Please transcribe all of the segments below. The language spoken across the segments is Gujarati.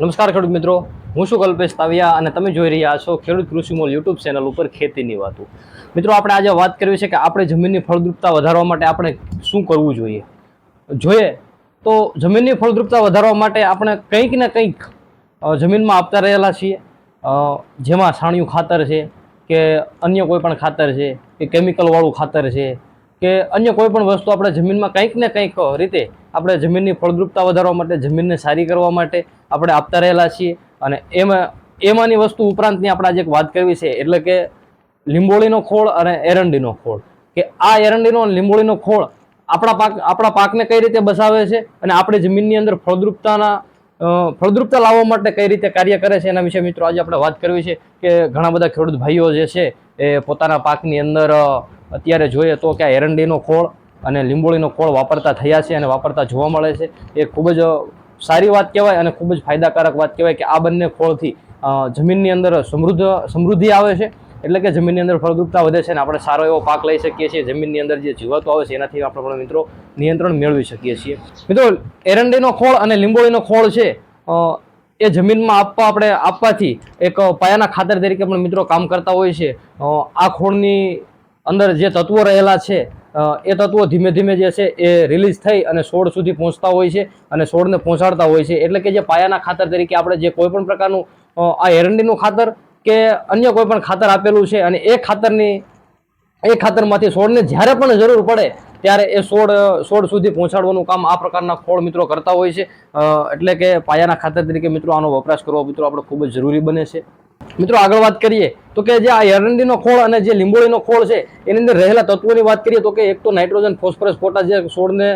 નમસ્કાર ખેડૂત મિત્રો. હું શું કલ્પેશ તાવિયા અને તમે જોઈ રહ્યા છો ખેડૂત કૃષિ મોલ યુટ્યુબ ચેનલ ઉપર ખેતીની વાતો. મિત્રો, આપણે આજે વાત કરવી છે કે આપણે જમીનની ફળદ્રુપતા વધારવા માટે આપણે શું કરવું જોઈએ? જોઈએ તો જમીનની ફળદ્રુપતા વધારવા માટે આપણે કંઈક ને કંઈક જમીનમાં આપતા રહેલા છીએ. જેમાં છાણિયું ખાતર છે કે અન્ય કોઈ પણ ખાતર છે, કે કેમિકલવાળું ખાતર છે, કે અન્ય કોઈ પણ વસ્તુ આપણે જમીનમાં કંઈક ને કંઈક રીતે આપણે જમીનની ફળદ્રુપતા વધારવા માટે, જમીનને સારી કરવા માટે આપણે આપતા રહેલા છીએ. અને એમાં, એમાંની વસ્તુ ઉપરાંતની આપણે આજે એક વાત કરવી છે, એટલે કે લીંબોળીનો ખોળ અને એરંડીનો ખોળ. કે આ એરંડીનો અને લીંબોળીનો ખોળ આપણા પાક, આપણા પાકને કઈ રીતે બસાવે છે અને આપણે જમીનની અંદર ફળદ્રુપતાના ફળદ્રુપતા લાવવા માટે કઈ રીતે કાર્ય કરે છે એના વિશે મિત્રો આજે આપણે વાત કરવી છે કે ઘણા બધા ખેડૂત ભાઈઓ જે છે એ પોતાના પાકની અંદર અત્યારે જોઈએ તો કે આ એરંડીનો ખોળ અને લીંબોળીનો ખોળ વાપરતા થયા છે અને વાપરતા જોવા મળે છે. એ ખૂબ જ સારી વાત કહેવાય અને ખૂબ જ ફાયદાકારક વાત કહેવાય કે આ બંને ખોળથી જમીનની અંદર સમૃદ્ધ, સમૃદ્ધિ આવે છે. એટલે કે જમીનની અંદર ફળદ્રુપતા વધે છે અને આપણે સારો એવો પાક લઈ શકીએ છીએ. જમીનની અંદર જે જીવાતો આવે છે, એનાથી આપણે પણ મિત્રો નિયંત્રણ મેળવી શકીએ છીએ. મિત્રો, એરંડીનો ખોળ અને લીંબોળીનો ખોળ છે એ જમીનમાં આપવા આપણે, આપવાથી એક પાયાના ખાતર તરીકે પણ મિત્રો કામ કરતા હોય છે. આ ખોળની અંદર જે તત્વો રહેલા છે એ તત્વો ધીમે ધીમે જે છે એ રિલીઝ થઈ અને છોડ સુધી પહોંચતા હોય છે અને છોડને પહોંચાડતા હોય છે. એટલે કે જે પાયાના ખાતર તરીકે આપણે જે કોઈ પણ પ્રકારનું આ એરંડીનું ખાતર કે અન્ય કોઈ પણ ખાતર આપેલું છે અને એ ખાતરની, એ ખાતરમાંથી છોડને જ્યારે પણ જરૂર પડે ત્યારે એ છોડ છોડ સુધી પહોંચાડવાનું કામ આ પ્રકારના ખોળ મિત્રો કરતા હોય છે. એટલે કે પાયાના ખાતર તરીકે મિત્રો આનો વપરાશ કરવો મિત્રો આપણે ખૂબ જ જરૂરી બને છે. મિત્રો આગળ વાત કરીએ તો કે જે આ એરંડીનો ખોળ અને જે લીંબોળીનો ખોળ છે, એની અંદર રહેલા તત્વોની વાત કરીએ તો કે એક તો નાઇટ્રોજન, ફોસ્ફરસ પોટા જે છોડને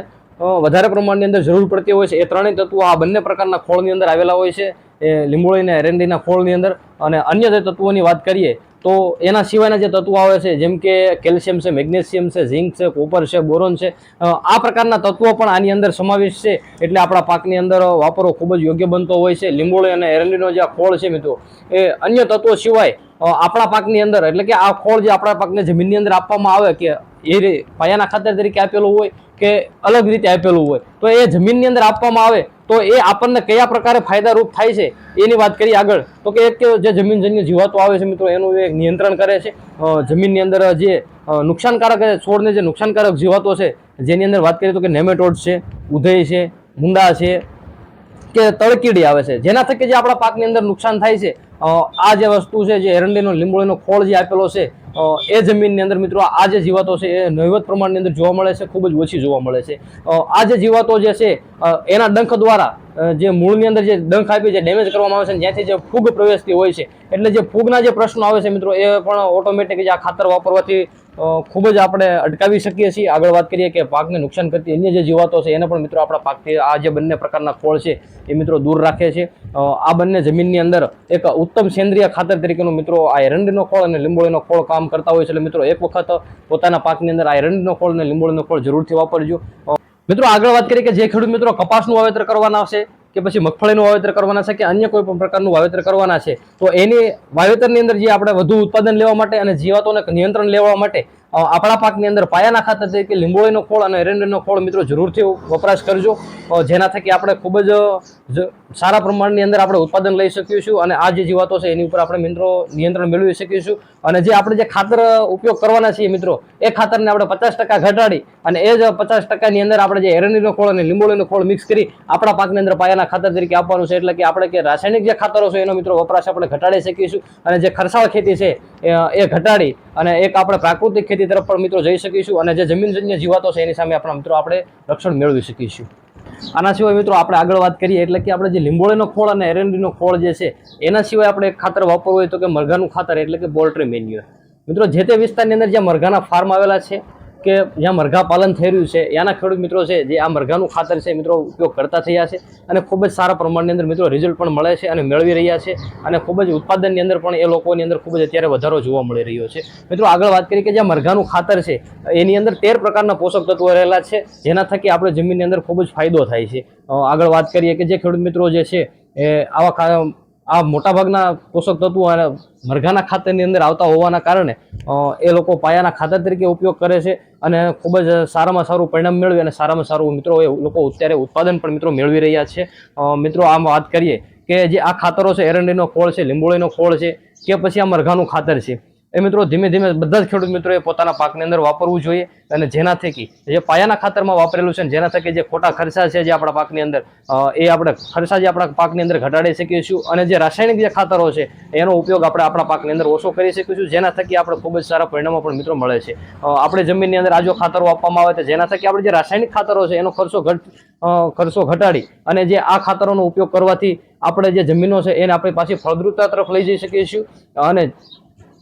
વધારે પ્રમાણની અંદર જરૂર પડતી હોય છે. એ ત્રણેય તત્વો આ બંને પ્રકારના ખોળની અંદર આવેલા હોય છે, એ લીંબોળી અને એરંડીના ખોળની અંદર. અને અન્ય જે તત્વોની વાત કરીએ તો એના સિવાયના જે તત્વો આવે છે, જેમ કે કેલ્શિયમ છે, મેગ્નેશિયમ છે, ઝિંક છે, કોપર છે, બોરોન છે આ પ્રકારના તત્વો પણ આની અંદર સમાવેશ છે. એટલે આપણા પાકની અંદર વાપરવો ખૂબ જ યોગ્ય બનતો હોય છે. લીંબોળી અને એરંડીનો જે આ ખોળ છે મિત્રો, એ અન્ય તત્વો સિવાય આપણા પાકની અંદર, એટલે કે આ ખોળ જે આપણા પાકને જમીનની અંદર આપવામાં આવે કે એ પાયાના ખાતર તરીકે આપેલું હોય કે અલગ રીતે આપેલું હોય, તો એ જમીનની અંદર આપવામાં આવે તો એ આપણને કયા પ્રકારે ફાયદારૂપ થાય છે એની વાત કરીએ આગળ. તો કે એક જે જમીનજન્ય જીવાતો આવે છે મિત્રો, એનું એક નિયંત્રણ કરે છે. જમીનની અંદર જે નુકસાનકારક છોડને જે નુકસાનકારક જીવાતો છે, જેની અંદર વાત કરીએ તો કે નેમેટોડ છે, ઉધય છે, મુંડા છે, કે તળકીડી આવે છે. જેના થકી જે આપણા પાકની અંદર નુકસાન થાય છે આ જે વસ્તુ છે, જે એરંડીનો લીંબોળીનો ખોળ જે આપેલો છે એ જમીનની અંદર મિત્રો આ જે જીવાતો છે, એ નહિવત પ્રમાણની અંદર જોવા મળે છે, ખૂબ જ ઓછી જોવા મળે છે. આ જે જીવાતો જે છે એના ડંખ દ્વારા જે મૂળની અંદર જે ડંખ આપી જે ડેમેજ કરવામાં આવે છે જ્યાંથી જે ફૂગ પ્રવેશતી હોય છે. એટલે જે ફૂગના જે પ્રશ્નો આવે છે મિત્રો, એ પણ ઓટોમેટિક જે આ ખાતર વાપરવાથી ખૂબ જ આપણે અટકાવી શકીએ છીએ. આગળ વાત કરીએ કે પાકને નુકસાન કરતી અન્ય જે જીવાતો છે, એને પણ મિત્રો આપણા પાકથી આ જે બંને પ્રકારના ખોળ છે, એ મિત્રો દૂર રાખે છે. આ બંને જમીનની અંદર એક ઉત્તમ સેન્દ્રિય ખાતર તરીકેનું મિત્રો આ એરંડીનો ખોળ અને લીંબોળીનો ખોળ કામ કરતા હોય છે. એટલે મિત્રો એક વખત પોતાના પાકની અંદર આ એરંડીનો ખોળ અને લીંબોળીનો ખોળ જરૂરથી વાપરજો. મિત્રો આગળ વાત કરીએ કે જે ખેડૂત મિત્રો કપાસનું વાવેતર કરવાના છે કે પછી મગફળીનું વાવેતર કરવાના છે કે અન્ય કોઈ પણ પ્રકારનું વાવેતર કરવાના છે, તો એની વાવેતરની અંદર જે આપણે વધુ ઉત્પાદન લેવા માટે અને જીવાતોને નિયંત્રણ લેવા માટે આપણા પાકની અંદર પાયાના ખાતર તરીકે લીંબોળીનો ખોળ અને એરંડીનો ખોળ મિત્રો જરૂરથી વપરાશ કરજો. જેના થકી આપણે ખૂબ જ સારા પ્રમાણની અંદર આપણે ઉત્પાદન લઈ શકીશું અને આ જે જીવાતો છે એની ઉપર આપણે મિત્રો નિયંત્રણ મેળવી શકીશું અને જે આપણે જે ખાતર ઉપયોગ કરવાના છીએ મિત્રો, એ ખાતરને આપણે પચાસ ટકા ઘટાડી અને એ જ પચાસ ટકાની અંદર આપણે જે એરંડીનો ખોળ અને લીંબોળીનો ખોળ મિક્સ કરી આપણા પાકની અંદર પાયાના ખાતર તરીકે આપવાનું છે. એટલે કે આપણે કે રાસાયણિક જે ખાતરો છે એનો મિત્રો વપરાશ આપણે ઘટાડી શકીશું અને જે ખરસાળ ખેતી છે એ ઘટાડી અને એક આપણે પ્રાકૃતિક ખેતી તરફ પણ મિત્રો જઈ શકીશું અને જે જમીનજન્ય જીવાતો છે એની સામે આપણા મિત્રો આપણે રક્ષણ મેળવી શકીશું. આના સિવાય મિત્રો આપણે આગળ વાત કરીએ એટલે કે આપણે જે લીંબોળીનો ખોળ અને એરંડીનો ખોળ જે છે, એના સિવાય આપણે ખાતર વાપરવું હોય તો કે મરઘાનું ખાતર એટલે કે પોલ્ટ્રી મેન્યુઅર. મિત્રો જે તે વિસ્તારની અંદર જ્યાં મરઘાના ફાર્મ આવેલા છે કે જ્યાં મરઘા પાલન થઈ રહ્યું છે ત્યાંના ખેડૂત મિત્રો છે, જે આ મરઘાનું ખાતર છે મિત્રો ઉપયોગ કરતા થયા છે અને ખૂબ જ સારા પ્રમાણની અંદર મિત્રો રિઝલ્ટ પણ મળે છે અને મેળવી રહ્યા છે અને ખૂબ જ ઉત્પાદનની અંદર પણ એ લોકોની અંદર ખૂબ જ અત્યારે વધારો જોવા મળી રહ્યો છે. મિત્રો આગળ વાત કરીએ કે જ્યાં મરઘાનું ખાતર છે, એની અંદર તેર પ્રકારના પોષક તત્વો રહેલા છે, જેના થકી આપણે જમીનની અંદર ખૂબ જ ફાયદો થાય છે. આગળ વાત કરીએ કે જે ખેડૂત મિત્રો જે છે, એ આવા આ મોટાભાગના પોષક તત્વો અને મરઘાના ખાતરની અંદર આવતા હોવાના કારણે એ લોકો પાયાના ખાતર તરીકે ઉપયોગ કરે છે અને ખૂબ જ સારામાં સારું પરિણામ મેળવી અને સારામાં સારું મિત્રો એ લોકો અત્યારે ઉત્પાદન પણ મિત્રો મેળવી રહ્યા છે. મિત્રો આમ વાત કરીએ કે જે આ ખાતરો છે, એરંડીનો ખોળ છે, લીંબોળીનો ખોળ છે કે પછી આ મરઘાનું ખાતર છે? એ મિત્રો ધીમે ધીમે બધા જ ખેડૂત મિત્રોએ પોતાના પાકની અંદર વાપરવું જોઈએ અને જેના થકી જે પાયાના ખાતરમાં વાપરેલું છે જેના થકી જે ખોટા ખર્ચા છે જે આપણા પાકની અંદર એ આપણે ખર્ચા જે આપણા પાકની અંદર ઘટાડી શકીશું અને જે રાસાયણિક જે ખાતરો છે એનો ઉપયોગ આપણે આપણા પાકની અંદર ઓછો કરી શકીશું જેના થકી આપણે ખૂબ જ સારા પરિણામો પણ મિત્રો મળે છે. આપણે જમીનની અંદર આ જો ખાતરો આપવામાં આવે તો જેના થકી આપણે જે રાસાયણિક ખાતરો છે એનો ખર્ચો ઘટ ખર્ચો ઘટાડી અને જે આ ખાતરોનો ઉપયોગ કરવાથી આપણે જે જમીનો છે એને આપણે પાછી ફળદ્રુપતા તરફ લઈ જઈ શકીએ છીએ અને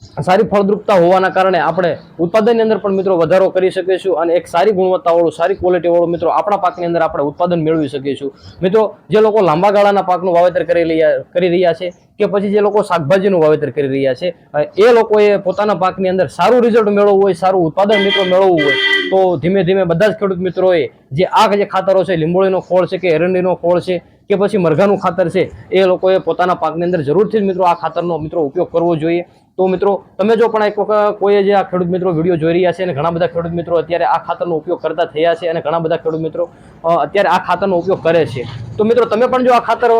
સારી ફળદ્રુપતા હોવાના કારણે આપણે ઉત્પાદનની અંદર પણ મિત્રો વધારો કરી શકીશું અને એક સારી ગુણવત્તાવાળું, સારી ક્વોલિટીવાળું મિત્રો આપણા પાકની અંદર આપણે ઉત્પાદન મેળવી શકીશું. મિત્રો, જે લોકો લાંબા ગાળાના પાકનું વાવેતર કરી રહ્યા કરી રહ્યા છે કે પછી જે લોકો શાકભાજીનું વાવેતર કરી રહ્યા છે એ લોકોએ પોતાના પાકની અંદર સારું રિઝલ્ટ મેળવવું હોય, સારું ઉત્પાદન મિત્રો મેળવવું હોય, તો ધીમે ધીમે બધા જ ખેડૂત મિત્રોએ જે આ જે ખાતરો છે, લીંબોળીનો ખોળ છે કે એરંડીનો ખોળ છે કે પછી મરઘાનું ખાતર છે, એ લોકોએ પોતાના પાકની અંદર જરૂરથી મિત્રો આ ખાતરનો મિત્રો ઉપયોગ કરવો જોઈએ. તો મિત્રો, તમે જો પણ એક વખત કોઈ જે આ ખેડૂત મિત્રો વીડિયો જોઈ રહ્યા છે અને ઘણા બધા ખેડૂત મિત્રો અત્યારે આ ખાતરનો ઉપયોગ કરતા થયા છે અને ઘણા બધા ખેડૂત મિત્રો અત્યારે આ ખાતરનો ઉપયોગ કરે છે. તો મિત્રો, તમે પણ જો આ ખાતર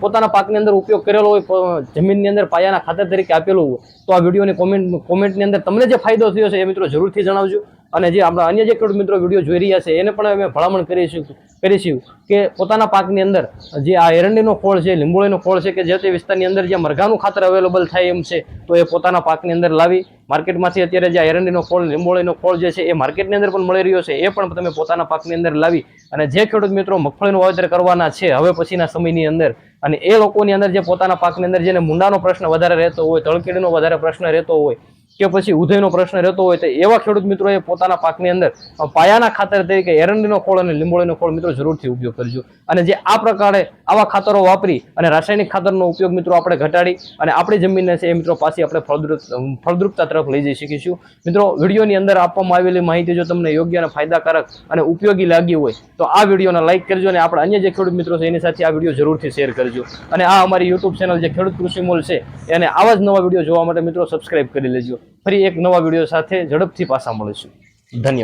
પોતાના પાકની અંદર ઉપયોગ કરેલો હોય જમીનની અંદર પાયાના ખાતર તરીકે આપેલું હોય, તો આ વિડીયોની કોમેન્ટ, કોમેન્ટની અંદર તમને જે ફાયદો થયો છે એ મિત્રો જરૂરથી જણાવજો. અને જે આપણા અન્ય જે ખેડૂત મિત્રો વીડિયો જોઈ રહ્યા છે, એને પણ અમે ભલામણ કરીશું કરીશું કે પોતાના પાકની અંદર જે આ એરંડીનો ખોળ છે, લીંબોળીનો ખોળ છે કે જે તે વિસ્તારની અંદર જે મરઘાનું ખાતર અવેલેબલ થાય એમ છે, તો એ પોતાના પાકની અંદર લાવી માર્કેટમાંથી અત્યારે જે એરંડીનો ખોળ, લીંબોળીનો ખોળ જે છે એ માર્કેટની અંદર પણ મળી રહ્યો છે, એ પણ તમે પોતાના પાકની અંદર લાવી અને જે ખેડૂત મિત્રો મગફળીનું વાવેતર કરવાના છે, હવે પછીના સમયની અંદર અને એ લોકોની અંદર જે પોતાના પાકની અંદર જેને મુંડાનો પ્રશ્ન વધારે રહેતો હોય, તળકેડીનો વધારે પ્રશ્ન રહેતો હોય કે પછી ઉધયનો પ્રશ્ન રહેતો હોય તો એવા ખેડૂત મિત્રોએ પોતાના પાકની અંદર પાયાના ખાતર તરીકે એરંડીનો ખોળ અને લીંબોળીનો ખોળ મિત્રો જરૂરથી ઉપયોગ કરજો. અને જે આ પ્રકારે આવા ખાતરો વાપરી અને રાસાયણિક ખાતરનો ઉપયોગ મિત્રો આપણે ઘટાડી અને આપણી જમીનને છે એ મિત્રો પાછી આપણે ફળદ્રુપ, ફળદ્રુપતા તરફ લઈ જઈ શકીશું. મિત્રો, વિડીયોની અંદર આપવામાં આવેલી માહિતી જો તમને યોગ્ય અને ફાયદાકારક અને ઉપયોગી લાગી હોય, તો આ વિડીયોને લાઇક કરજો અને આપણે અન્ય જે ખેડૂત મિત્રો છે એની સાથે આ વીડિયો જરૂરથી શેર કરજો. અને આ અમારી યુટ્યુબ ચેનલ જે ખેડૂત કૃષિ મોલ છે, એને આવા જ નવા વીડિયો જોવા માટે મિત્રો સબસ્ક્રાઇબ કરી લેજો. ફરી એક નવા વીડિયો સાથે ઝડપથી પાછા મળીશું. ધન્યવાદ.